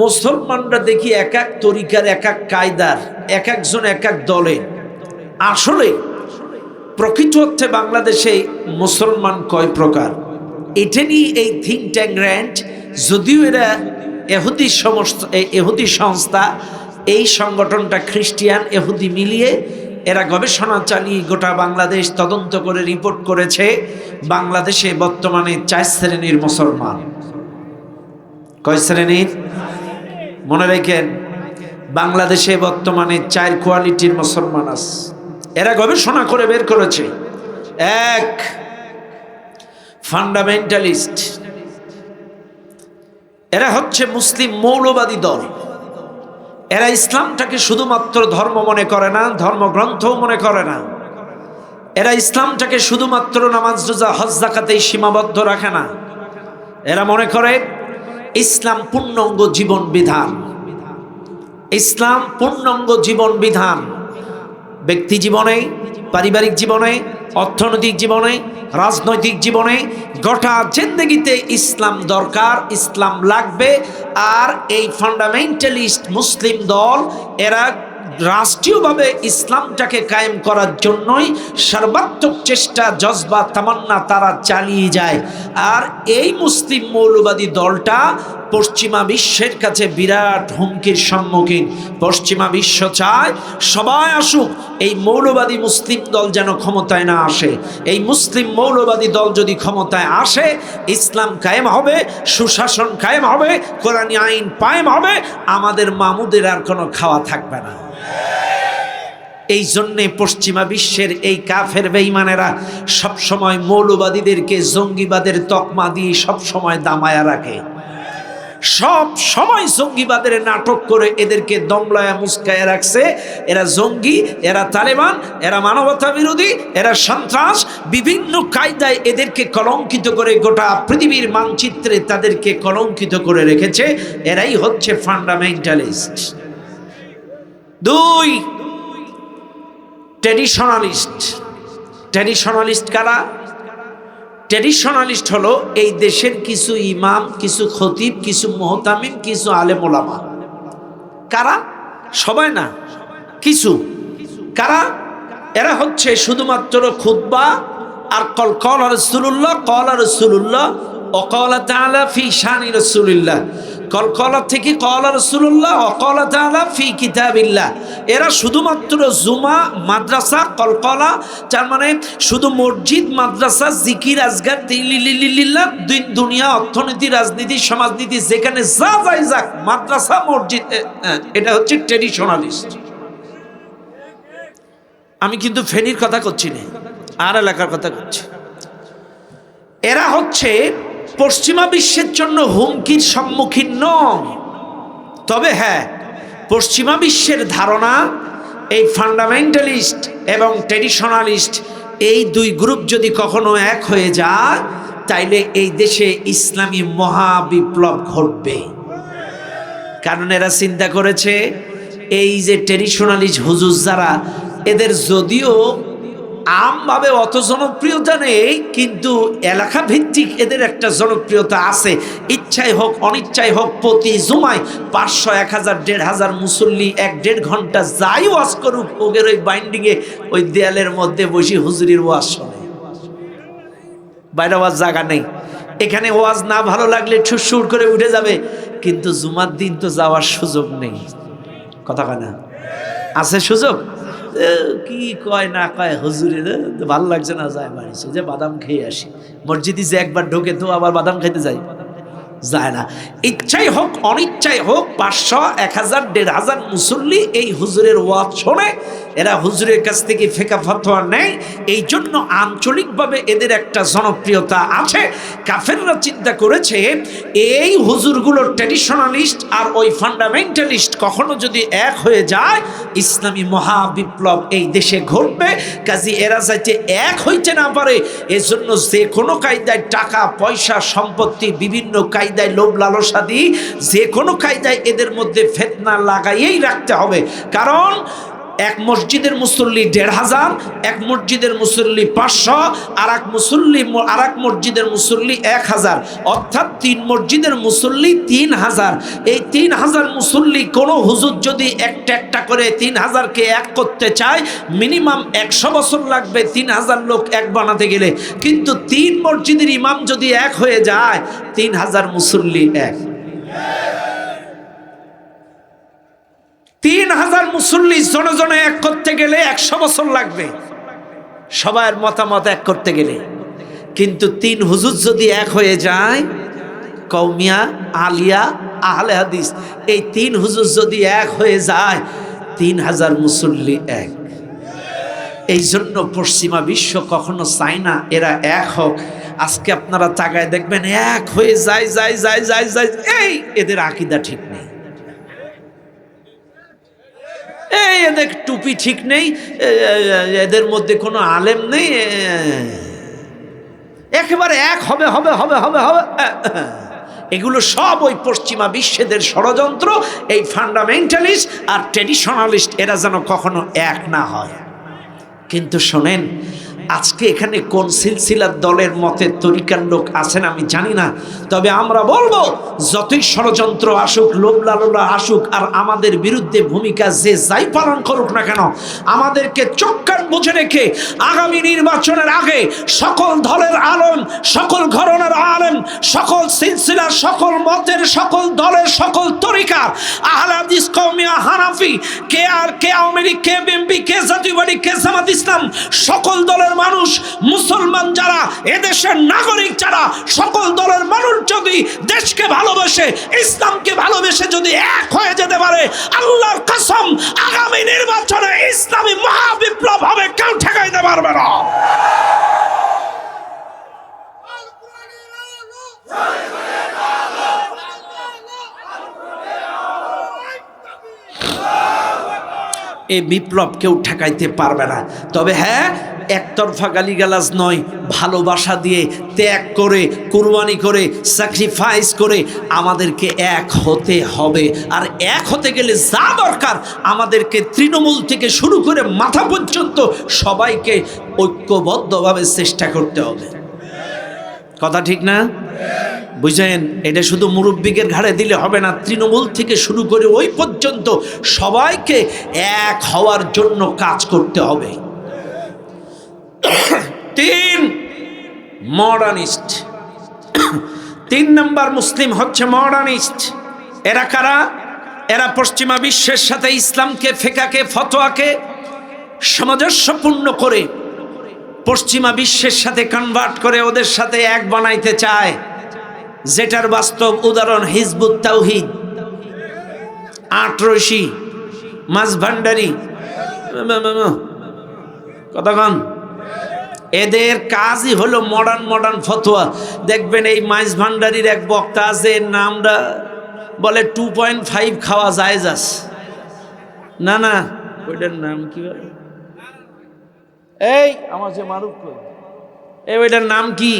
মুসলমানরা দেখি এক এক তরিকার, এক এক কায়দার, এক একজন এক এক দলে আসলে প্রকৃত অর্থে বাংলাদেশে মুসলমান কয় প্রকার? এটা নিয়ে এই থিঙ্ক ট্যাঙ্ক র্যান্ড যদিও এরা এহুদি সমস্ত এহুদি সংস্থা, এই সংগঠনটা খ্রিস্টিয়ান, এহুদি মিলিয়ে এরা গবেষণা চালিয়ে গোটা বাংলাদেশ তদন্ত করে রিপোর্ট করেছে, বাংলাদেশে বর্তমানে চার শ্রেণির মুসলমান। কয় শ্রেণির? মনে রেখেন, বাংলাদেশে বর্তমানে চার কোয়ালিটির মুসলমান আছে। এরা গবেষণা করে বের করেছে। এক ফান্ডামেন্টালিস্ট এরা হচ্ছে মুসলিম মৌলবাদী দল। এরা ইসলামটাকে শুধুমাত্র ধর্ম মনে করে না, ধর্মগ্রন্থও মনে করে না। এরা ইসলামটাকে শুধুমাত্র নামাজ, রোজা, হজ সীমাবদ্ধ রাখে না। এরা মনে করে ইসলাম পূর্ণাঙ্গ জীবন বিধান। ইসলাম পূর্ণাঙ্গ জীবন বিধান। ব্যক্তি জীবনে, পারিবারিক জীবনে, অর্থনৈতিক জীবনে, রাজনৈতিক জীবনে গোটা জিন্দগিতে ইসলাম দরকার, ইসলাম লাগবে। আর এই ফান্ডামেন্টালিস্ট মুসলিম দল, এরা রাষ্ট্রীয়ভাবে ইসলামটাকে কায়েম করার জন্যই সর্বাত্মক চেষ্টা, জজবা, তামান্না তারা চালিয়ে যায়। আর এই মুসলিম মৌলবাদী দলটা পশ্চিমা বিশ্বের কাছে বিরাট হুমকির সম্মুখীন। পশ্চিমা বিশ্ব চায়, সবাই আসুক, এই মৌলবাদী মুসলিম দল যেন ক্ষমতায় না আসে। এই মুসলিম মৌলবাদী দল যদি ক্ষমতায় আসে, ইসলাম কায়েম হবে, সুশাসন কায়েম হবে, কোরআনী আইন পায়েম হবে, আমাদের মামুদের আর কোনো খাওয়া থাকবে না। এই জন্যে পশ্চিমা বিশ্বের এই কাফের বেইমানেরা সবসময় মৌলবাদীদেরকে জঙ্গিবাদের তকমা দিয়ে সবসময় দামায়া রাখে। সব সময় জঙ্গিবাদের নাটক করে এদেরকে দমলায়া মুস্কায় রাখছে। এরা জঙ্গি, এরা তালেবান, এরা মানবতা বিরোধী, এরা সন্ত্রাস, বিভিন্ন কায়দায় এদেরকে কলঙ্কিত করে গোটা পৃথিবীর মানচিত্রে তাদেরকে কলঙ্কিত করে রেখেছে। এরাই হচ্ছে ফান্ডামেন্টালিস্ট। দুই ট্রেডিশনালিস্ট ট্রেডিশনালিস্ট কারা? ট্রেডিশনালিস্ট হলো এই দেশের কিছু ইমাম, কিছু খতিব, কিছু মোহতামিম, কিছু আলেমোলামা। কারা? সবাই না, কিছু। কারা? এরা হচ্ছে শুধুমাত্র খুদ্া আর কল কল রসুল্লাহ কল রসুল্লাহ অকল তালা ফি শানি কলকলা থেকে কলা রসুল্লাহ অকলা তালা ফি কিতাবিল্লাহ। এরা শুধুমাত্র জুমা, মাদ্রাসা কলকলা তার মানে শুধু মসজিদ, মাদ্রাসা, জিকির, আজগার দিন দুনিয়া, অর্থনীতি, রাজনীতি, সমাজনীতি, যেখানে যা যাই যাক, মাদ্রাসা, মসজিদ এটা হচ্ছে ট্রেডিশনালিস্ট আমি কিন্তু ফেনির কথা করছি না, আর এলাকার কথা করছি। এরা হচ্ছে পশ্চিমা বিশ্বের জন্য হুমকির সম্মুখীন নন তবে হ্যাঁ পশ্চিমা বিশ্বের ধারণা, এই ফান্ডামেন্টালিস্ট এবং ট্রেডিশনালিস্ট এই দুই গ্রুপ যদি কখনো এক হয়ে যায়, তাইলে এই দেশে ইসলামী মহাবিপ্লব ঘটবে। কারণ এরা চিন্তা করেছে, এই যে ট্রেডিশনালিস্ট হুজুর যারা, এদের যদিও আমভাবে অত জনপ্রিয়তা নেই, কিন্তু এলাকা ভিত্তিক এদের একটা জনপ্রিয়তা আছে। ইচ্ছাই হোক, অনিচ্ছাই হোক, প্রতি জুমায় পাঁচশো, এক হাজার, দেড় হাজার মুসল্লি এক দেড় ঘণ্টা যাই ওয়াজ করুক, ওদের ওই বাইন্ডিংয়ে ওই দেয়ালের মধ্যে বসি হুজুরির ওয়াজ শোনে। বাইরে ওয়াজ জায়গা নেই। এখানে ওয়াজ না ভালো লাগলে ঠুসুর করে উঠে যাবে, কিন্তু জুমার দিন তো যাওয়ার সুযোগ নেই। কথা কয় না? আছে সুযোগ? কি কয়, না কয়, হজুরে ভালো লাগছে না, যায় বাড়ি যে বাদাম খেয়ে আসি। মসজিদে যে একবার ঢোকে, তো আবার বাদাম খেতে যাই যায় না। ইচ্ছাই হোক, অনিচ্ছাই হোক, পাঁচশো, এক হাজার, দেড় হাজার মুসল্লি এই হুজুরের ওয়াজ শোনে এরা হুজুরের কাছ থেকে ফেকা ফতোয়া নেয়। এই জন্য আঞ্চলিকভাবে এদের একটা জনপ্রিয়তা আছে। কাফেররা চিন্তা করেছে, এই হুজুরগুলো ট্র্যাডিশনালিস্ট আর ওই ফান্ডামেন্টালিস্ট কখনো যদি এক হয়ে যায়, ইসলামী মহাবিপ্লব এই দেশে ঘটবে। কাজী এরা যাইতে এক হইতে না পারে, এজন্য যে কোনো কায়দায় টাকা, পয়সা, সম্পত্তি, বিভিন্ন কায়দায় লোভ লালসা যে কোনো কায়দায় এদের মধ্যে ফেতনা লাগাইয়েই রাখতে হবে। কারণ এক মসজিদের মুসল্লি দেড় হাজার, এক মসজিদের মুসল্লি পাঁচশো আর এক মুসল্লি আর এক মসজিদের মুসল্লি এক হাজার। অর্থাৎ তিন মসজিদের মুসল্লি তিন হাজার। এই তিন হাজার মুসল্লি কোনো হুজুর যদি একটা একটা করে তিন হাজারকে এক করতে চায়, মিনিমাম একশো বছর লাগবে তিন হাজার লোক এক বানাতে গেলে। কিন্তু তিন মসজিদের ইমাম যদি এক হয়ে যায়, তিন হাজার মুসল্লি এক। তিন হাজার মুসল্লি জনে জনে এক করতে গেলে একশো বছর লাগবে। সবার মতামত এক করতে গেলে। কিন্তু তিন হুজুর যদি এক হয়ে যায় কৌমিয়া আলিয়া, আহলে হাদিস, এই তিন হুজুর যদি এক হয়ে যায় তিন হাজার মুসল্লি এক। এই জন্য পশ্চিমা বিশ্ব কখনো চায় না এরা এক হোক। আজকে আপনারা তাকায় দেখবেন, এক হয়ে যায় যায় যায় যায় যায় এই এদের আকিদা ঠিক নেই এই, এদের টুপি ঠিক নেই এদের মধ্যে কোনো আলেম নেই একেবারে এক হবে হবে হবে হবে হবে। এগুলো সব ওই পশ্চিমা বিশ্বেদের ষড়যন্ত্র, এই ফান্ডামেন্টালিস্ট আর ট্রেডিশনালিস্ট এরা যেন কখনো এক না হয়। কিন্তু শোনেন আজকে এখানে কোন সিলসিলার দলের মতে তরিকার লোক আছেন আমি জানি না। তবে আমরা বলব, যতই ষড়যন্ত্র আসুক, লোভ লালনা আসুক, আর আমাদের বিরুদ্ধে ভূমিকা যে যাই পালন করুক না কেন, আমাদেরকে চক্কান বুঝে রেখে আগামী নির্বাচনের আগে সকল দলের আলম, সকল ঘরনার আলেম, সকল সিলসিলার, সকল মতের, সকল দলের, সকল তরিকার, আহলাদিস কৌমিয়া হানাফি, কে আর কে আওয়ামী লীগ, কে বিএনপি, কে জাতীয়বাদী, কে জামাত ইসলাম, সকল দলের মানুষ, মুসলমান যারা, এদেশের নাগরিক যারা, সকল দলের মানুষ যদি দেশকে ভালোবেসে, ইসলামকে ভালোবেসে যদি এক হয়ে যেতে পারে, আল্লাহর কসম, আগামী নির্বাচনে ইসলামী মহাবিপ্লব হবে, কেউ ঠেকাইতে পারবে না। এই বিপ্লব কেউ ঠেকাইতে পারবে না। তবে হ্যাঁ একতরফা গালিগালাজ নয়, ভালোবাসা দিয়ে ত্যাগ করে, কুরবানি করে স্যাক্রিফাইস করে আমাদেরকে এক হতে হবে। আর এক হতে গেলে যা দরকার আমাদেরকে তৃণমূল থেকে শুরু করে মাথা পর্যন্ত সবাইকে ঐক্যবদ্ধভাবে চেষ্টা করতে হবে। কথা ঠিক না? বুঝেন এটা শুধু মুরব্বিকের ঘাড়ে দিলে হবে না, তৃণমূল থেকে শুরু করে ওই পর্যন্ত সবাইকে এক হওয়ার জন্য কাজ করতে হবে। তিন মডার্নিস্ট তিন নম্বর মুসলিম হচ্ছে মডার্নিস্ট এরা কারা এরা পশ্চিমা বিশ্বের সাথে ইসলামকে ফেকাকে ফতোয়াকে সামঞ্জস্যপূর্ণ করে পশ্চিমা বিশ্বের সাথে কনভার্ট করে ওদের সাথে এক বানাইতে চায় যেটার বাস্তব উদাহরণ হিজবুত তাওহিদ আটরশি মাছ ভান্ডারি কতক্ষণ এদের কাজই হলো মডার্ন মডার্ন ফতোয়া। দেখবেন এই মাইজ ভান্ডারির এক বক্তা আছে, এর নামটা বলে টু পয়েন্ট ফাইভ খাওয়া যায় যাস না না, ওইটার নাম কি এই, আমার যে মারুফ এই, ওইটার নাম কি?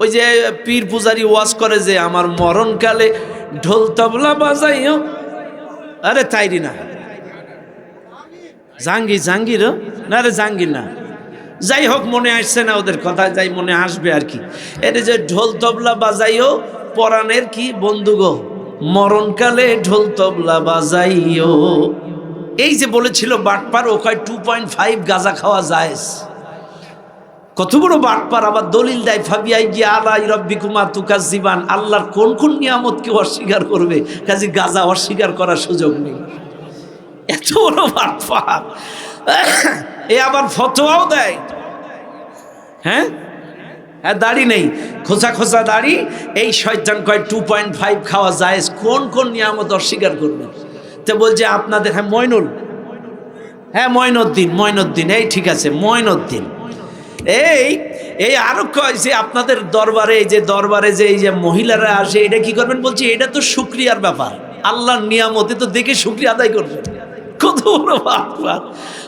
ওই যে পীর পূজারি ওয়াজ করে যে, আমার মরণকালে ঢোল তবলা বাজাইও। আরে, তাইরি না। জাঙ্গি জাঙ্গির না রে, জাঙ্গির না। যাই হোক, মনে আসছে না ওদের কথা, যাই মনে আসবে আর কি। এটা যে ঢোল তবলা বাজাইও, পরাণের কি বন্ধু গো? মরণকালে ঢোল তবলা বাজাইও। এই যে বলেছিল বাটপার, ও কয় টু পয়েন্ট ফাইভ গাঁজা খাওয়া যায় কত বড় বাটপার, আবার দলিল দেয়, ফাবিয়াই গিয়ে আলাই রব্বি কুমার তুকার জীবান, আল্লাহর কোন কোন নিয়ামতকে অস্বীকার করবে? কাজে গাজা অস্বীকার করার সুযোগ নেই। এত বড় বাটপার। এ আবার ফতোয়াও দেয়। হ্যাঁ? হ্যাঁ দাড়ি নেই। খোঁচা খোঁচা দাড়ি। এই শয়তান কয় টু পয়েন্ট ফাইভ খাওয়া যায় কোন কোন নিয়ামত অস্বীকার করবে? তো বলছে, আপনাদের হ্যাঁ ময়নুল হ্যাঁ ময়নুদ্দিন ময়নুদ্দিন এই ঠিক আছে ময়নুদ্দিন এই এই আরও কয় যে আপনাদের দরবারে, এই যে দরবারে যে এই যে মহিলারা আসে, এটা কি করবেন? বলছি, এটা তো শুক্রিয়ার ব্যাপার। আল্লাহর নিয়ামতে তো দেখে শুক্রিয়া আদায় করবেন কত বড়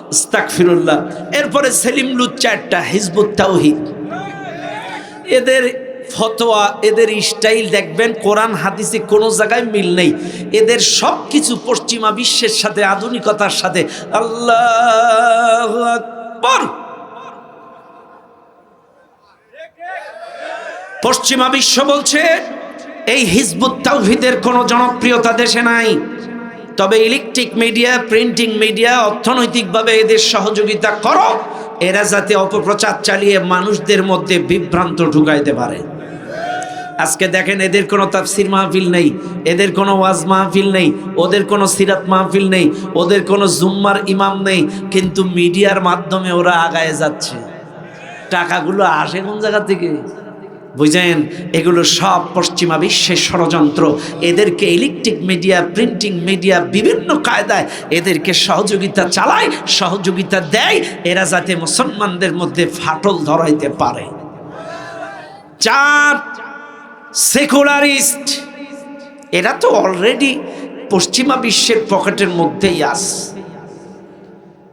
বাপার ইস্তাগফিরুল্লাহ। এরপরে সেলিম লুচ্চা একটা হিজবুত তাওহিদ। এদের ফতোয়া, এদের স্টাইল দেখবেন, কোরআন, হাদিসে কোনো জায়গায় মিল নেই। এদের সব কিছু পশ্চিমা বিশ্বের সাথে, আধুনিকতার সাথে। আল্লাহ পশ্চিমা বিশ্ব বলছে, এই হিজবুত তাওহিদের কোনো জনপ্রিয়তা দেশে নাই। তবে ইলেকট্রিক মিডিয়া প্রিন্টিং মিডিয়া অর্থনৈতিকভাবে এদের সহযোগিতা করো, এরা যাতে অপপ্রচার চালিয়ে মানুষদের মধ্যে বিভ্রান্ত ঢুকাইতে পারে। আজকে দেখেন, এদের কোনো তাফসির মাহফিল নেই, এদের কোনো ওয়াজ মাহফিল নেই, ওদের কোনো সিরাত মাহফিল নেই, ওদের কোনো জুম্মার ইমাম নেই, কিন্তু মিডিয়ার মাধ্যমে ওরা আগায় যাচ্ছে। টাকাগুলো আসে কোন জায়গা থেকে? বুঝেন? এগুলো সব পশ্চিমা বিশ্বের ষড়যন্ত্র। এদেরকে ইলেকট্রিক মিডিয়া, প্রিন্টিং মিডিয়া, বিভিন্ন কায়দায় এদেরকে সহযোগিতা চালায়, সহযোগিতা দেয়। এরা যাতে মুসলমানদের মধ্যে ফাটল ধরাইতে পারে। চার, সেকুলারিস্ট। এরা তো অলরেডি পশ্চিমা বিশ্বের পকেটের মধ্যেই আছে।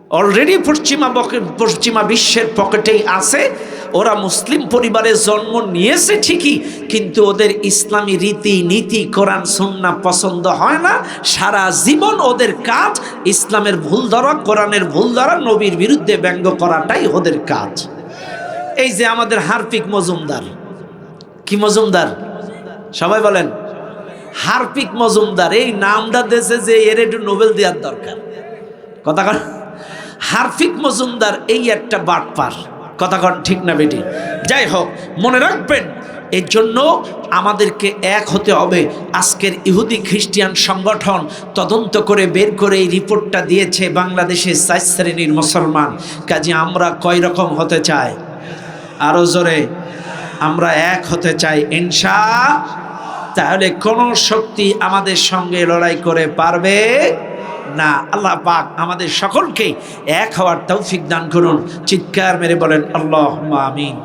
অলরেডি পশ্চিমা পশ্চিমা বিশ্বের পকেটেই আছে। ওরা মুসলিম পরিবারে জন্ম নিয়েছে ঠিকই, কিন্তু ওদের ইসলামী রীতি নীতি কোরআন সুন্না পছন্দ হয় না। সারা জীবন ওদের কাজ ইসলামের ভুল ধরা, কোরআনের ভুল ধরা, নবীর বিরুদ্ধে ব্যঙ্গ করাটাই ওদের কাজ। এই যে আমাদের হারপিক মজুমদার। কি মজুমদার? সবাই বলেন। হারপিক মজুমদার, এই নামটা দেশে যে এর একটু নোবেল দেওয়ার দরকার। কথা হারফিক মজুমদার, এই একটা বাটপার। কথা কন, ঠিক না বেটি? যাই হোক, মনে রাখবেন এর জন্য আমাদেরকে এক হতে হবে। আজকের ইহুদি খ্রিস্টিয়ান সংগঠন তদন্ত করে বের করে এই রিপোর্টটা দিয়েছে বাংলাদেশের চার শ্রেণির মুসলমান। কাজে আমরা কয় রকম হতে চাই? আরও জোরে, আমরা এক হতে চাই, ইনশা তাহলে কোন শক্তি আমাদের সঙ্গে লড়াই করে পারবে? না, আল্লাহ পাক আমাদের সকলকে এক হওয়ার তৌফিক দান করুন। চিৎকার মেরে বলেন আল্লাহ আমিন।